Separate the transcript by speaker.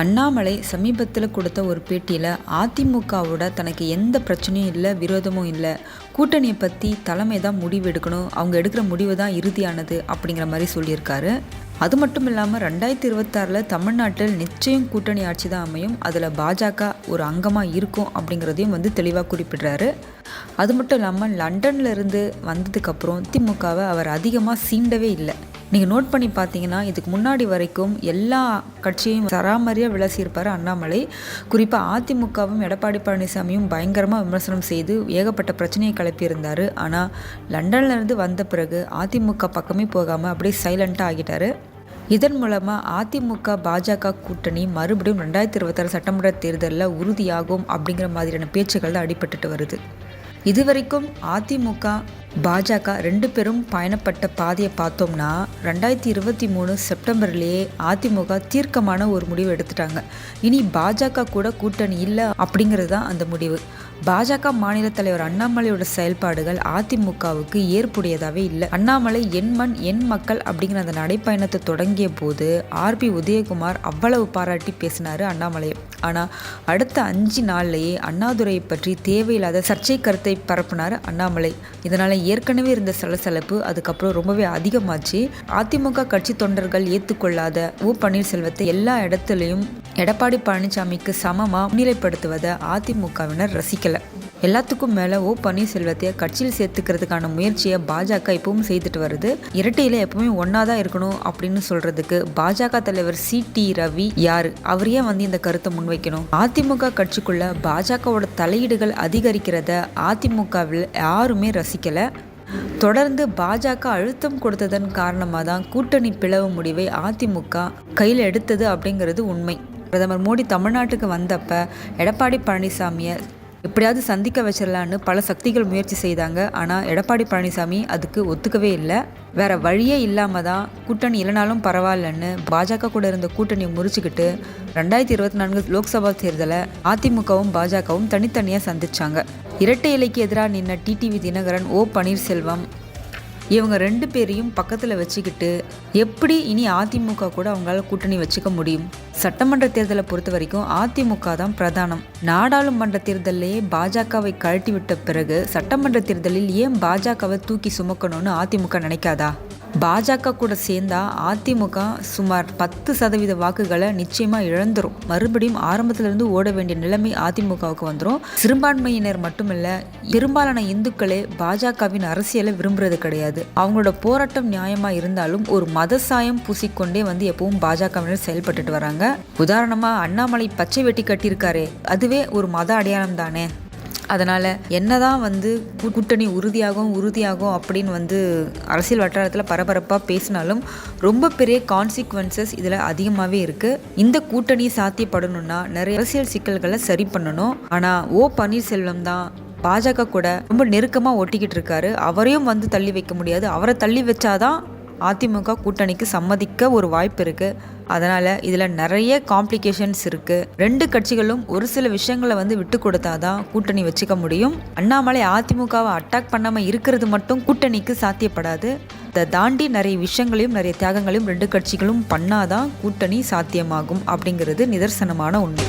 Speaker 1: அண்ணாமலை சமீபத்தில் கொடுத்த ஒரு பேட்டியில் அதிமுகவோட தனக்கு எந்த பிரச்சனையும் இல்லை விரோதமும் இல்லை. கூட்டணியை பற்றி தலைமை தான் முடிவு எடுக்கணும். அவங்க எடுக்கிற முடிவு தான் இறுதியானது அப்படிங்கிற மாதிரி சொல்லியிருக்காரு. அது மட்டும் இல்லாமல் ரெண்டாயிரத்தி இருபத்தாறில் தமிழ்நாட்டில் நிச்சயம் கூட்டணி ஆட்சி தான் அமையும். அதில் பாஜக ஒரு அங்கமாக இருக்கும் அப்படிங்கிறதையும் வந்து தெளிவாக குறிப்பிடுறாரு. அது மட்டும் இல்லாமல் லண்டன்ல இருந்து வந்ததுக்கப்புறம் திமுகவை அவர் அதிகமாக சீண்டவே இல்லை. நீங்கள் நோட் பண்ணி பார்த்தீங்கன்னா இதுக்கு முன்னாடி வரைக்கும் எல்லா கட்சியும் சராமரியாக விளசியிருப்பார் அண்ணாமலை. குறிப்பாக அதிமுகவும் எடப்பாடி பழனிசாமியும் பயங்கரமாக விமர்சனம் செய்து ஏகப்பட்ட பிரச்சனையை கிளப்பியிருந்தார். ஆனால் லண்டன்லேருந்து வந்த பிறகு அதிமுக பக்கமே போகாமல் அப்படியே சைலண்ட்டாக ஆகிட்டார். இதன் மூலமாக அதிமுக பாஜக கூட்டணி மறுபடியும் ரெண்டாயிரத்தி இருபத்தாறு சட்டமன்ற தேர்தலில் உறுதியாகும் அப்படிங்கிற மாதிரியான பேச்சுக்கள் தான் அடிபட்டுட்டு வருது. இதுவரைக்கும் அதிமுக பாஜக ரெண்டு பேரும் பயணப்பட்ட பாதையை பார்த்தோம்னா ரெண்டாயிரத்தி இருபத்தி மூணு செப்டம்பர்லேயே அதிமுக தீர்க்கமான ஒரு முடிவு எடுத்துட்டாங்க. இனி பாஜக கூட கூட்டணி இல்லை அப்படிங்கிறது தான் அந்த முடிவு. பாஜக மாநில தலைவர் அண்ணாமலையோட செயல்பாடுகள் அதிமுகவுக்கு ஏற்புடையதாகவே இல்லை. அண்ணாமலை என் மண் என் மக்கள் அப்படிங்கிற அந்த நடைப்பயணத்தை தொடங்கிய போது ஆர்பி உதயகுமார் அவ்வளவு பாராட்டி பேசினார் அண்ணாமலை. ஆனால் அடுத்த அஞ்சு நாள்லேயே அண்ணாதுரையை பற்றி தேவையில்லாத சர்ச்சை கருத்தை பரப்புனார் அண்ணாமலை. இதனால் ஏற்கனவே இருந்த சலசலப்பு அதுக்கப்புறம் ரொம்பவே அதிகமாச்சு. அதிமுக கட்சி தொண்டர்கள் ஏற்றுக்கொள்ளாத ஓ பன்னீர்செல்வத்தை எல்லா இடத்துலையும் எடப்பாடி பழனிசாமிக்கு சமமாக முன்னிலைப்படுத்துவதை அதிமுகவினர் ரசிக்கலை. எல்லாத்துக்கும் மேலே ஓ பன்னீர்செல்வத்தை கட்சியில் சேர்த்துக்கிறதுக்கான முயற்சியை பாஜக இப்பவும் செய்துட்டு வருது. இரட்டையில் எப்பவுமே ஒன்றா தான் இருக்கணும் அப்படின்னு சொல்கிறதுக்கு பாஜக தலைவர் சி. டி. ரவி யார்? அவர் ஏன் வந்து இந்த கருத்தை முன்வைக்கணும்? அதிமுக கட்சிக்குள்ள பாஜகவோட தலையீடுகள் அதிகரிக்கிறத அதிமுகவில் யாருமே ரசிக்கலை. தொடர்ந்து பாஜக அழுத்தம் கொடுத்ததன் காரணமாக தான் கூட்டணி பிளவு முடிவை அதிமுக கையில் எடுத்தது அப்படிங்கிறது உண்மை. பிரதமர் மோடி தமிழ்நாட்டுக்கு வந்தப்ப எடப்பாடி பழனிசாமியை எப்படியாவது சந்திக்க வச்சிடலான்னு பல சக்திகள் முயற்சி செய்தாங்க. ஆனால் எடப்பாடி பழனிசாமி அதுக்கு ஒத்துக்கவே இல்லை. வேற வழியே இல்லாமல் தான் கூட்டணி இல்லைனாலும் பரவாயில்லன்னு பாஜக கூட இருந்த கூட்டணியை முறிச்சுக்கிட்டு ரெண்டாயிரத்தி இருபத்தி நான்கு லோக்சபா தேர்தலை அதிமுகவும் பாஜகவும் தனித்தனியாக சந்திச்சாங்க. இரட்டை இலைக்கு எதிராக நின்ன டிடிவி தினகரன் ஓ பன்னீர்செல்வம் இவங்க ரெண்டு பேரையும் பக்கத்தில் வச்சுக்கிட்டு எப்படி இனி அதிமுக கூட அவங்களால கூட்டணி வச்சுக்க முடியும்? சட்டமன்ற தேர்தலை பொறுத்த வரைக்கும் அதிமுக தான் பிரதானம். நாடாளுமன்ற தேர்தலையே பாஜகவை கழட்டி விட்ட பிறகு சட்டமன்ற தேர்தலில் ஏன் பாஜகவை தூக்கி சுமக்கணும்னு அதிமுக நினைக்காதா? பாஜக கூட சேர்ந்தா அதிமுக சுமார் பத்து சதவீத வாக்குகளை நிச்சயமா இழந்துரும். மறுபடியும் ஆரம்பத்திலிருந்து ஓட வேண்டிய நிலைமை அதிமுகவுக்கு வந்துடும் சிறுபான்மையினர் மட்டுமில்ல பெரும்பாலான இந்துக்களே பாஜகவின் அரசியலை விரும்புறது கிடையாது. அவங்களோட போராட்டம் நியாயமா இருந்தாலும் ஒரு மத சாயம் பூசிக்கொண்டே வந்து எப்பவும் பாஜகவினர் செயல்பட்டுட்டு வராங்க. உதாரணமா அண்ணாமலை பச்சை வெட்டி கட்டியிருக்காரே அதுவே ஒரு மத அடையாளம் தானே. அதனால் என்னதான் வந்து கூட்டணி உறுதியாகும் உறுதியாகும் அப்படின்னு வந்து அரசியல் வட்டாரத்தில் பரபரப்பாக பேசினாலும் ரொம்ப பெரிய கான்சிக்வன்சஸ் இதில் அதிகமாகவே இருக்குது இந்த கூட்டணி சாத்தியப்படணும்னா நிறைய அரசியல் சிக்கல்களை சரி பண்ணணும். ஆனால் ஓ பன்னீர்செல்வம் தான் பாஜக கூட ரொம்ப நெருக்கமாக ஒட்டிக்கிட்டு இருக்காரு. அவரையும் வந்து தள்ளி வைக்க முடியாது. அவரை தள்ளி வச்சாதான் அதிமுக கூட்டணிக்கு சம்மதிக்க ஒரு வாய்ப்பு இருக்குது அதனால் இதில் நிறைய காம்ப்ளிகேஷன்ஸ் இருக்குது ரெண்டு கட்சிகளும் ஒரு சில விஷயங்களை வந்து விட்டு கொடுத்தாதான் கூட்டணி வச்சுக்க முடியும். அண்ணாமலை அதிமுகவை அட்டாக் பண்ணாமல் இருக்கிறது மட்டும் கூட்டணிக்கு சாத்தியப்படாது. இதை தாண்டி நிறைய விஷயங்களையும் நிறைய தியாகங்களையும் ரெண்டு கட்சிகளும் பண்ணாதான் கூட்டணி சாத்தியமாகும் அப்படிங்கிறது நிதர்சனமான உண்மை.